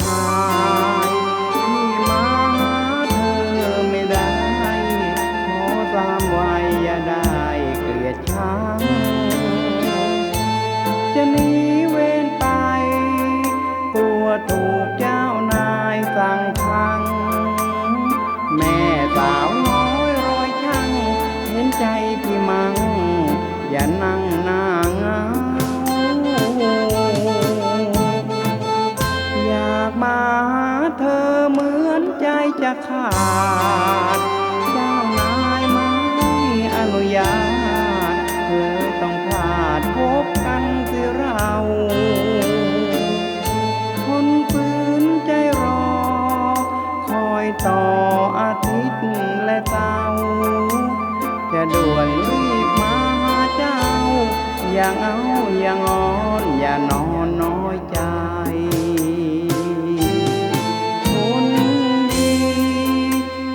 ทายนี่มาเธอไม่ได้ ขอสามไว้อย่าได้เกลียดชังจะหนีเวรไป กลัวถูกเจ้านายสั่งทัง แม่สาวน้อยรอยช่าง เห็นใจพี่มัง อย่านั่งหน้างา ต่ออาทิตย์และเสาร์จะด่วนรีบมาหาเจ้า อย่าเอาอย่างอนอย่านอนน้อยใจคนดี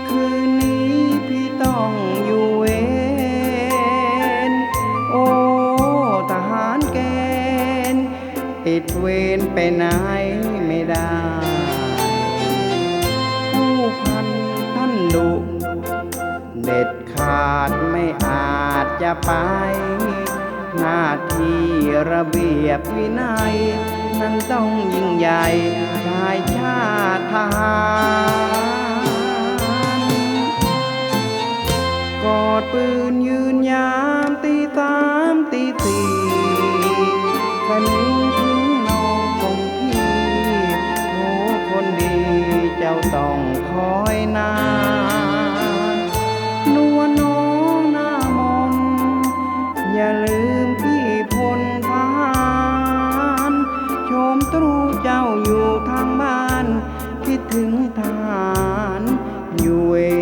คืนนี้พี่ต้องอยู่เวรโอ้ทหารเกณฑ์ติดเวรไปไหนไม่ได้ ผู้พันท่านดุเด็ดขาดไม่อาจจะไป หน้าที่ระเบียบวินัย นั้นต้องยิ่งใหญ่ชายชาติทหารกอดปืนยืนยามตีสามตีสี่คันนี้ ต้องคอยนานนัวน้องหน้ามน อย่าลืมพี่พลทานชมตรูเจ้าอยู่ทางบ้าน คิดถึงทานอยู่เอง